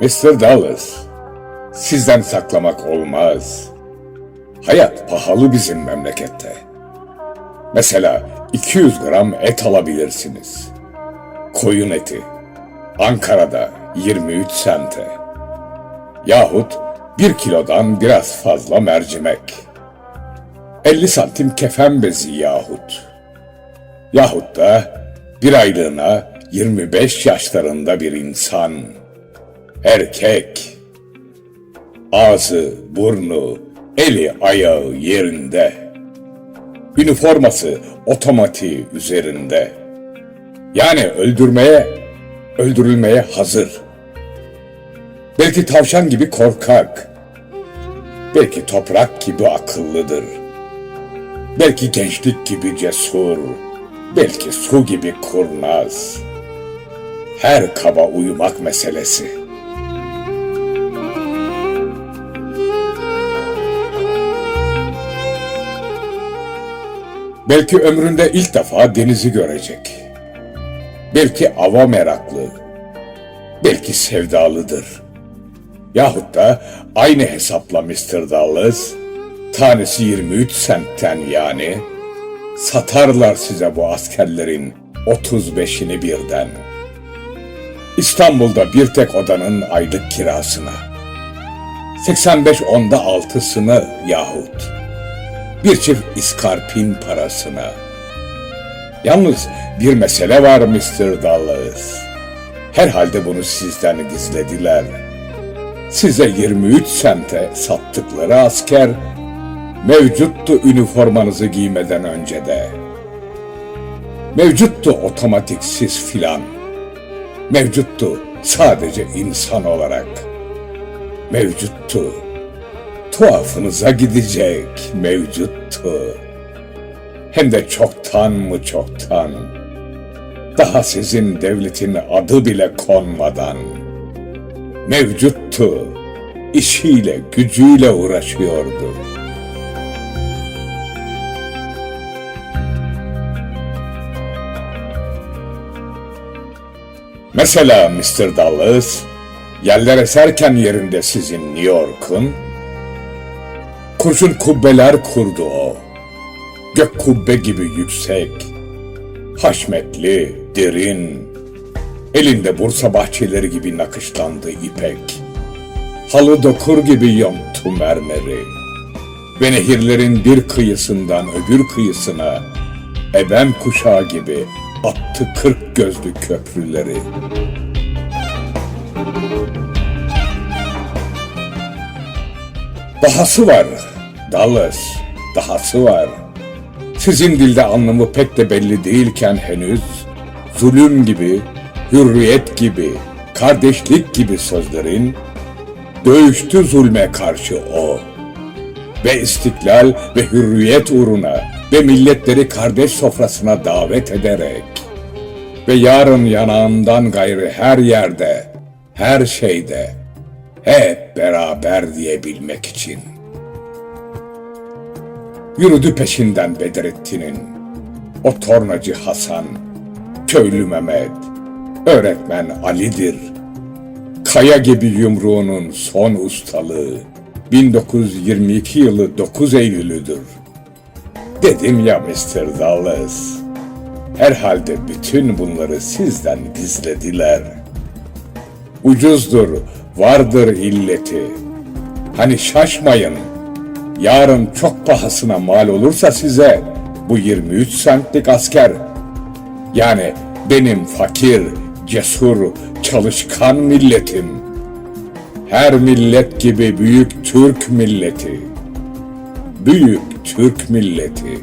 Mr. Dallas, sizden saklamak olmaz. Hayat pahalı bizim memlekette. Mesela 200 gram et alabilirsiniz. Koyun eti. Ankara'da 23 sente. Yahut 1 kilodan biraz fazla mercimek. 50 santim kefen bezi yahut. Yahut da bir aylığına 25 yaşlarında bir insan. Erkek. Ağzı, burnu, eli ayağı yerinde. Üniforması otomatiği üzerinde. Yani öldürmeye, öldürülmeye hazır. Belki tavşan gibi korkak. Belki toprak gibi akıllıdır. Belki gençlik gibi cesur. Belki su gibi kurnaz. Her kaba uyumak meselesi. Belki ömründe ilk defa denizi görecek. Belki ava meraklı. Belki sevdalıdır. Yahut da aynı hesapla Mr. Dallas, tanesi 23 sentten yani, satarlar size bu askerlerin 35'ini birden. İstanbul'da bir tek odanın aylık kirasına. 85 onda altısını yahut bir çift iskarpin parasına. Yalnız bir mesele var Mr. Dallas. Herhalde bunu sizden gizlediler. Size 23 sente sattıkları asker mevcuttu üniformanızı giymeden önce de. Mevcuttu otomatiksiz filan. Mevcuttu sadece insan olarak. Mevcuttu tuhafınıza gidecek mevcuttu. Hem de çoktan mı çoktan. Daha sizin devletin adı bile konmadan. Mevcuttu. işiyle, gücüyle uğraşıyordu. Mesela Mr. Dallas, yerler eserken yerinde sizin New York'un, Kurşun kubbeler kurdu o. Gök kubbe gibi yüksek. Haşmetli, derin. Elinde Bursa bahçeleri gibi nakışlandı ipek. Halı dokur gibi yonttu mermeri. Ve nehirlerin bir kıyısından öbür kıyısına eben kuşağı gibi attı kırk gözlü köprüleri. Dahası var. Dallas, dahası var. Sizin dilde anlamı pek de belli değilken henüz, zulüm gibi, hürriyet gibi, kardeşlik gibi sözlerin, dövüştü zulme karşı o. Ve istiklal ve hürriyet uğruna ve milletleri kardeş sofrasına davet ederek ve yarın yanağından gayrı her yerde, her şeyde, hep beraber diyebilmek için. Yürüdü peşinden Bedrettin'in, o tornacı Hasan, köylü Mehmet, öğretmen Ali'dir. Kaya gibi yumruğunun son ustalığı, 1922 yılı 9 Eylül'üdür. Dedim ya Mr. Dallas, herhalde bütün bunları sizden gizlediler. Ucuzdur, vardır illeti. Hani şaşmayın, yarın çok pahasına mal olursa size bu 23 sentlik asker, yani benim fakir, cesur, çalışkan milletim, her millet gibi büyük Türk milleti, büyük Türk milleti,